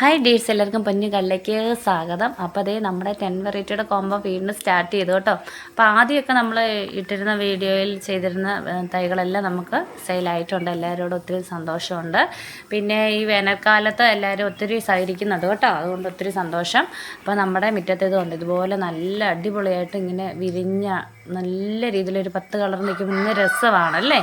Hi ഡീസ് എല്ലാവർക്കും പൊന്നു കള്ളിലേക്ക് സ്വാഗതം. അപ്പോൾ അതേ നമ്മുടെ ടെൻ വെറൈറ്റിയുടെ കോംബോ വീണ്ടും സ്റ്റാർട്ട് ചെയ്തു കേട്ടോ. അപ്പോൾ ആദ്യമൊക്കെ നമ്മൾ ഇട്ടിരുന്ന വീഡിയോയിൽ ചെയ്തിരുന്ന തൈകളെല്ലാം നമുക്ക് സെയിലായിട്ടുണ്ട് എല്ലാവരോടും ഒത്തിരി സന്തോഷമുണ്ട്. പിന്നെ ഈ വേനൽക്കാലത്ത് എല്ലാവരും ഒത്തിരി സഹകരിക്കുന്നുണ്ട് കേട്ടോ. അതുകൊണ്ട് ഒത്തിരി സന്തോഷം. അപ്പോൾ നമ്മുടെ മുറ്റത്തേതുകൊണ്ട് ഇതുപോലെ നല്ല അടിപൊളിയായിട്ട് ഇങ്ങനെ വിരിഞ്ഞ നല്ല രീതിയിലൊരു പത്ത് കളർ നിൽക്കുമ്പോൾ ഇന്ന് രസമാണല്ലേ?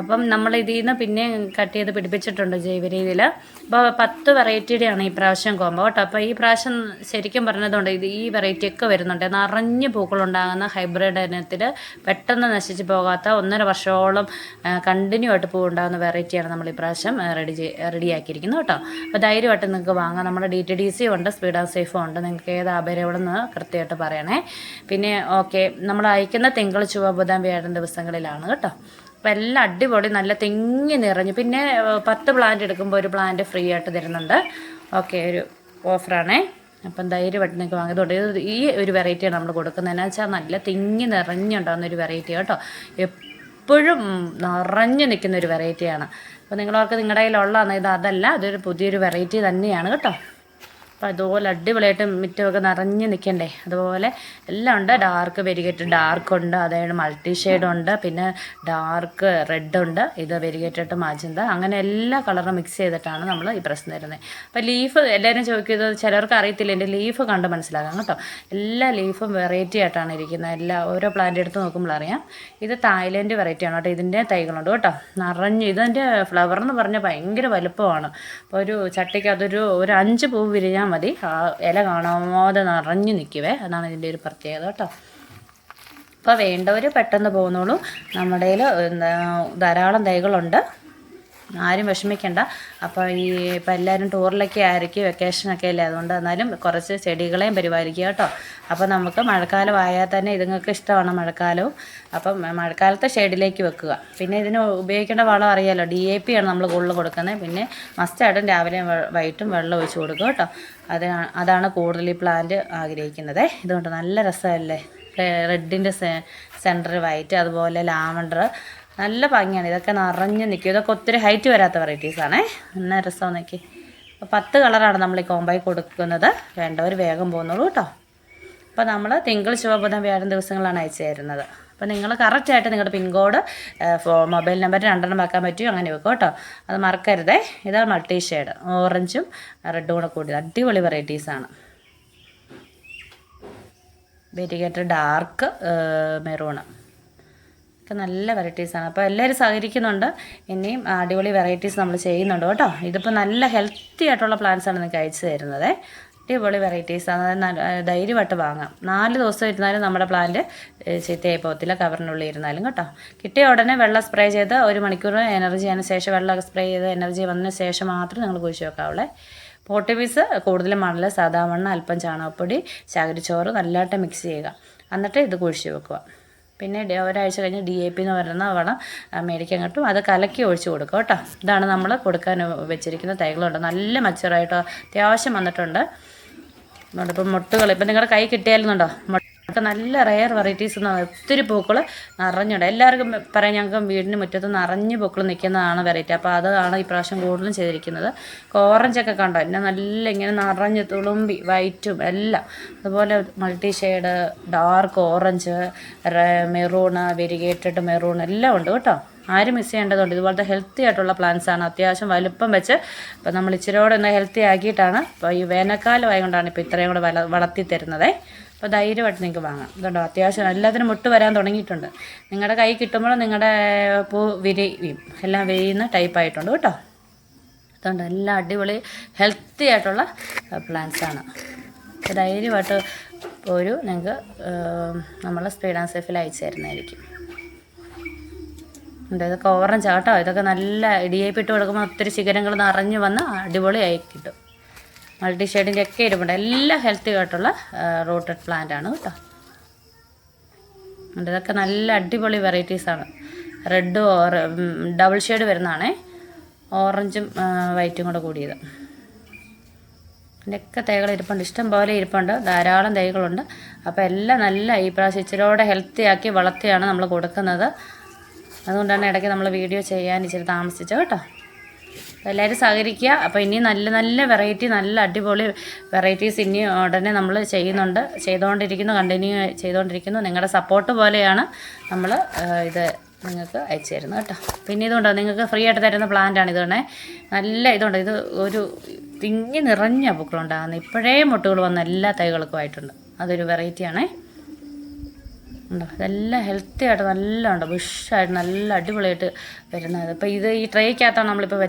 അപ്പം നമ്മൾ ഇതിൽ നിന്ന് പിന്നെ കട്ട് ചെയ്ത് പിടിപ്പിച്ചിട്ടുണ്ട് ജൈവ രീതിയിൽ അപ്പോൾ പത്ത് വെറൈറ്റിയുടെയാണ് ഈ പ്രാവശ്യം കോമ്പോ കേട്ടോ. അപ്പോൾ ഈ പ്രാവശ്യം ശരിക്കും പറഞ്ഞതുകൊണ്ട് ഇത് ഈ വെറൈറ്റി ഒക്കെ വരുന്നുണ്ട്. നിറഞ്ഞ് പൂക്കളുണ്ടാകുന്ന ഹൈബ്രിഡ് ഇനത്തിൽ പെട്ടെന്ന് നശിച്ച് പോകാത്ത ഒന്നര വർഷത്തോളം കണ്ടിന്യൂ ആയിട്ട് പൂ ഉണ്ടാകുന്ന വെറൈറ്റിയാണ് നമ്മൾ ഈ പ്രാവശ്യം റെഡി റെഡിയാക്കിയിരിക്കുന്നത് കേട്ടോ. അപ്പോൾ ധൈര്യമായിട്ട് നിങ്ങൾക്ക് വാങ്ങാം. നമ്മുടെ ഡി ടി ഡി സി ഉണ്ട് സ്പീഡ് ആൻഡ് സേഫും ഉണ്ട്. നിങ്ങൾക്ക് ഏത് അപരവിടെന്ന് കൃത്യമായിട്ട് പറയണേ. പിന്നെ ഓക്കെ നമ്മൾ അയക്കുന്ന തിങ്കൾ ചൊവ്വ ബുധൻ വ്യാഴം ദിവസങ്ങളിലാണ് കേട്ടോ. അപ്പോൾ എല്ലാം അടിപൊളി നല്ല തെങ്ങി നിറഞ്ഞു. പിന്നെ പത്ത് പ്ലാന്റ് എടുക്കുമ്പോൾ ഒരു പ്ലാന്റ് ഫ്രീ ആയിട്ട് തരുന്നുണ്ട്. ഓക്കെ ഒരു ഓഫറാണേ അപ്പം ധൈര്യമായിട്ട് നിങ്ങൾക്ക് വാങ്ങിയതുകൊണ്ട് ഈ ഒരു വെറൈറ്റിയാണ് നമ്മൾ കൊടുക്കുന്നത്. എന്നാ വെച്ചാൽ നല്ല തിങ്ങി നിറഞ്ഞുണ്ടാകുന്ന ഒരു വെറൈറ്റി കേട്ടോ. എപ്പോഴും നിറഞ്ഞു നിൽക്കുന്ന ഒരു വെറൈറ്റിയാണ് അപ്പോൾ നിങ്ങളവർക്ക് നിങ്ങളുടെ കയ്യിലുള്ളതാണ്. ഇത് അതല്ല അതൊരു പുതിയൊരു വെറൈറ്റി തന്നെയാണ് കേട്ടോ. അപ്പോൾ അതുപോലെ അടിപൊളിയായിട്ട് മുറ്റമൊക്കെ നിറഞ്ഞ് നിൽക്കണ്ടേ അതുപോലെ എല്ലാം ഉണ്ട്. ഡാർക്ക് വെരിഗേറ്റ് ഡാർക്ക് ഉണ്ട്. അതായത് മൾട്ടി ഉണ്ട്. പിന്നെ ഡാർക്ക് റെഡ് ഉണ്ട്. ഇത് വെരിഗേറ്റഡ് മാജന്ത അങ്ങനെ എല്ലാ കളറും മിക്സ് ചെയ്തിട്ടാണ് നമ്മൾ ഈ പ്രശ്നം തരുന്നത് അപ്പോൾ ലീഫ് എല്ലാവരും ചോദിക്കുന്നത് ചിലർക്ക് അറിയത്തില്ല. എന്റെ ലീഫ് കണ്ട് മനസ്സിലാക്കാം കേട്ടോ. എല്ലാ ലീഫും വെറൈറ്റി ആയിട്ടാണ് ഇരിക്കുന്നത്. എല്ലാ ഓരോ പ്ലാന്റ് എടുത്ത് നോക്കുമ്പോൾ അറിയാം. ഇത് തായ്ലൻഡ് വെറൈറ്റി ആണ് കേട്ടോ. ഇതിന്റെ തൈകളുണ്ട് കേട്ടോ. നിറഞ്ഞ് ഇതിന്റെ ഫ്ലവർ എന്ന് പറഞ്ഞാൽ ഭയങ്കര വലുപ്പമാണ്. അപ്പോൾ ഒരു ചട്ടിക്ക് അതൊരു ഒരു അഞ്ച് പൂ വിരിഞ്ഞാൽ മതി. ആ ഇല കാണാതെ നിറഞ്ഞു നിൽക്കുവേ. അതാണ് ഇതിന്റെ ഒരു പ്രത്യേകത കേട്ടോ. അപ്പോൾ വേണ്ടവർ പെട്ടെന്ന് പോകുന്നോളൂ. നമ്മുടെ ധാരാളം തൈകളുണ്ട്. ആരും വിഷമിക്കേണ്ട. അപ്പോൾ ഈ ഇപ്പം എല്ലാവരും ടൂറിലൊക്കെ ആയിരിക്കും വെക്കേഷനൊക്കെ അല്ലേ? അതുകൊണ്ട് എന്നാലും കുറച്ച് ചെടികളെയും പരിപാലിക്കുക കേട്ടോ. അപ്പോൾ നമുക്ക് മഴക്കാലം ആയാൽ തന്നെ ഇതുങ്ങൾക്ക് ഇഷ്ടമാണ് മഴക്കാലവും. അപ്പം മഴക്കാലത്തെ ഷെയ്ഡിലേക്ക് വെക്കുക. പിന്നെ ഇതിന് ഉപയോഗിക്കേണ്ട വളം അറിയാമല്ലോ ഡി എ പി ആണ് നമ്മൾ കൂടുതൽ കൊടുക്കുന്നത്. പിന്നെ മസ്റ്റായിട്ടും രാവിലെയും വെ- വൈകിട്ടും വെള്ളം ഒഴിച്ച് കൊടുക്കുക കേട്ടോ. അത് അതാണ് കൂടുതൽ ഈ പ്ലാന്റ് ആഗ്രഹിക്കുന്നത്. ഇതുകൊണ്ട് നല്ല രസമല്ലേ? റെഡിന്റെ സെന്റർ വൈറ്റ് അതുപോലെ ലാവണ്ടർ നല്ല ഭംഗിയാണ്. ഇതൊക്കെ നിറഞ്ഞ് നിൽക്കും. ഇതൊക്കെ ഒത്തിരി ഹൈറ്റ് വരാത്ത വെറൈറ്റീസാണേ നല്ല രസം നോക്കി. അപ്പോൾ പത്ത് കളറാണ് നമ്മൾ ഈ കോമ്പായി കൊടുക്കുന്നത്. വേണ്ടവർ വേഗം പോകുന്നുള്ളൂ കേട്ടോ അപ്പോൾ നമ്മൾ തിങ്കൾ ശുഭബുധം വ്യാഴം ദിവസങ്ങളാണ് അയച്ചു തരുന്നത്. അപ്പോൾ നിങ്ങൾ കറക്റ്റായിട്ട് നിങ്ങളുടെ പിൻകോഡ് മൊബൈൽ നമ്പർ രണ്ടെണ്ണം വെക്കാൻ പറ്റുമോ അങ്ങനെ വെക്കും കേട്ടോ അത് മറക്കരുതേ. ഇതാണ് മൾട്ടി ഷെയ്ഡ് ഓറഞ്ചും റെഡും കൂടെ കൂടിയത് അടിപൊളി വെറൈറ്റീസാണ് വെരികേറ്റഡ് ഡാർക്ക് മെറൂണ്. ഒക്കെ നല്ല വെറൈറ്റീസാണ് അപ്പോൾ എല്ലാവരും സഹകരിക്കുന്നുണ്ട്. ഇനിയും അടിപൊളി വെറൈറ്റീസ് നമ്മൾ ചെയ്യുന്നുണ്ട് കേട്ടോ. ഇതിപ്പോൾ നല്ല ഹെൽത്തി ആയിട്ടുള്ള പ്ലാന്റ്സാണ് നിങ്ങൾക്ക് അയച്ചു തരുന്നത്. അടിപൊളി വെറൈറ്റീസാണ് അതായത് ധൈര്യമായിട്ട് വാങ്ങാം. നാല് ദിവസം ഇരുന്നാലും നമ്മുടെ പ്ലാന്റ് ചീത്തയായി പോകത്തില്ല. കവറിനുള്ളിൽ ഇരുന്നാലും കേട്ടോ. കിട്ടിയ ഉടനെ വെള്ളം സ്പ്രേ ചെയ്ത് ഒരു മണിക്കൂർ എനർജി അതിന് ശേഷം വെള്ളം സ്പ്രേ ചെയ്ത് എനർജി വന്നതിന് ശേഷം മാത്രം നിങ്ങൾ കുഴിച്ച് വെക്കാവുള്ളേ പോട്ടി പീസ് കൂടുതലും മണൽ സാധാ മണ്ണ് അല്പം ചാണകപ്പൊടി ചകിരിച്ചോറ് നല്ലതായിട്ട് മിക്സ് ചെയ്യുക. എന്നിട്ട് ഇത് കുഴിച്ച് വെക്കുക. പിന്നെ ഒരാഴ്ച കഴിഞ്ഞ് ഡി എ പി എന്ന് പറയുന്ന വളം മേടിക്കാൻ കിട്ടും അത് കലക്കി ഒഴിച്ച് കൊടുക്കും കേട്ടോ. ഇതാണ് നമ്മൾ കൊടുക്കാൻ വെച്ചിരിക്കുന്ന തൈകളുണ്ട് നല്ല മച്ചറായിട്ടോ അത്യാവശ്യം വന്നിട്ടുണ്ട്. അതുകൊണ്ട് ഇപ്പം മുട്ടുകൾ ഇപ്പം നിങ്ങളുടെ കൈ കിട്ടിയാലുണ്ടോ മുട്ട നല്ല റെയർ വെറൈറ്റീസ് ഒത്തിരി പൂക്കൾ നിറഞ്ഞുണ്ട് എല്ലാവർക്കും പറയാം ഞങ്ങൾക്ക് വീടിന് മുറ്റത്ത് നിറഞ്ഞ് പൂക്കൾ നിൽക്കുന്നതാണ് വെറൈറ്റി അപ്പോൾ അതാണ് ഈ പ്രാവശ്യം കൂടുതലും ചെയ്തിരിക്കുന്നത്. ഓറഞ്ചൊക്കെ കണ്ടോ? എന്നെ നല്ല ഇങ്ങനെ നിറഞ്ഞ് തുളുമ്പി വൈറ്റും എല്ലാം. അതുപോലെ multi shade dark orange maroon variegated maroon എല്ലാം ഉണ്ട് കേട്ടോ. ആരും മിസ് ചെയ്യേണ്ടതുണ്ട്. ഇതുപോലത്തെ ഹെൽത്തി ആയിട്ടുള്ള പ്ലാന്റ്സ് ആണ് അത്യാവശ്യം വലുപ്പം വെച്ച് അപ്പോൾ നമ്മൾ ഇച്ചിരിയോടെ ഒന്ന് ഹെൽത്തി ആക്കിയിട്ടാണ് ഇപ്പോൾ ഈ വേനൽക്കാലം കൊണ്ടാണ് ഇപ്പോൾ ഇത്രയും കൂടെ വള വളർത്തി തരുന്നത്. അപ്പോൾ ധൈര്യമായിട്ട് നിങ്ങൾക്ക് വാങ്ങാം. ഇതുണ്ടോ? അത്യാവശ്യം എല്ലാത്തിനും മുട്ട് വരാൻ തുടങ്ങിയിട്ടുണ്ട്. നിങ്ങളുടെ കൈ കിട്ടുമ്പോൾ നിങ്ങളുടെ പൂ വിരിയും എല്ലാം വിരിയുന്ന ടൈപ്പായിട്ടുണ്ട് കേട്ടോ. അതുകൊണ്ട് എല്ലാം അടിപൊളി ഹെൽത്തി ആയിട്ടുള്ള പ്ലാന്റ്സ് ആണ്. അപ്പോൾ ധൈര്യമായിട്ട് ഒരു നിങ്ങൾക്ക് നമ്മൾ സ്പീഡ് ആൻഡ് സേഫിൽ അയച്ചു തരുന്നതായിരിക്കും. ഉണ്ട്. ഇതൊക്കെ ഓറഞ്ച് ആട്ടോ ഇതൊക്കെ നല്ല ഇടിയേപ്പിട്ട് കൊടുക്കുമ്പോൾ ഒത്തിരി ശിഖരങ്ങൾ നിറഞ്ഞു വന്ന് അടിപൊളിയായി കിട്ടും. മൾട്ടി ഷെയ്ഡിന്റെ ഒക്കെ ഇരിപ്പുണ്ട് എല്ലാം ഹെൽത്തി ആയിട്ടുള്ള റൂട്ടഡ് പ്ലാന്റ് ആണ് കേട്ടോ. ഉണ്ട്. ഇതൊക്കെ നല്ല അടിപൊളി വെറൈറ്റീസാണ് റെഡ് ഓറ ഡബിൾ ഷെയ്ഡ് വരുന്നതാണേ. ഓറഞ്ചും വൈറ്റും കൂടെ കൂടിയത്. ഇതിന്റെയൊക്കെ തൈകൾ ഇരിപ്പുണ്ട്. ഇഷ്ടം പോലെ ഇരിപ്പുണ്ട്. ധാരാളം തൈകളുണ്ട്. അപ്പോൾ എല്ലാം നല്ല ഈ പ്രാവശ്യം ഇച്ചിരിയോടെ ഹെൽത്തി ആക്കി വളർത്തിയാണ് നമ്മൾ കൊടുക്കുന്നത്. അതുകൊണ്ടാണ് ഇടയ്ക്ക് നമ്മൾ വീഡിയോ ചെയ്യാൻ ഇച്ചിരി താമസിച്ചത് കേട്ടോ. അപ്പോൾ എല്ലാവരും സഹകരിക്കുക. അപ്പോൾ ഇനി നല്ല നല്ല വെറൈറ്റി നല്ല അടിപൊളി വെറൈറ്റീസ് ഇനി ഉടനെ നമ്മൾ ചെയ്യുന്നുണ്ട്. ചെയ്തുകൊണ്ടിരിക്കുന്നു കണ്ടിന്യൂ ചെയ്തുകൊണ്ടിരിക്കുന്നു നിങ്ങളുടെ സപ്പോർട്ട് പോലെയാണ് നമ്മൾ ഇത് നിങ്ങൾക്ക് അയച്ചു തരുന്നത് കേട്ടോ. പിന്നെ ഇതുണ്ടോ? നിങ്ങൾക്ക് ഫ്രീ ആയിട്ട് തരുന്ന പ്ലാന്റാണ് ഇത് വേണേ. നല്ല ഇതുണ്ട്. ഇത് ഒരു തിങ്ങി നിറഞ്ഞ പൂക്കളുണ്ടാകുന്നത് ഇപ്പോഴേ മുട്ടുകൾ വന്ന എല്ലാ തൈകൾക്കും ആയിട്ടുണ്ട്. അതൊരു വെറൈറ്റിയാണേ ഉണ്ടോ? ഇതെല്ലാം ഹെൽത്തി ആയിട്ട് നല്ല ഉണ്ടോ? ബുഷായിട്ട് നല്ല അടിപൊളിയായിട്ട് വരുന്നത്. അപ്പോൾ ഇത് ഈ ട്രേക്കകത്താണ് നമ്മളിപ്പോൾ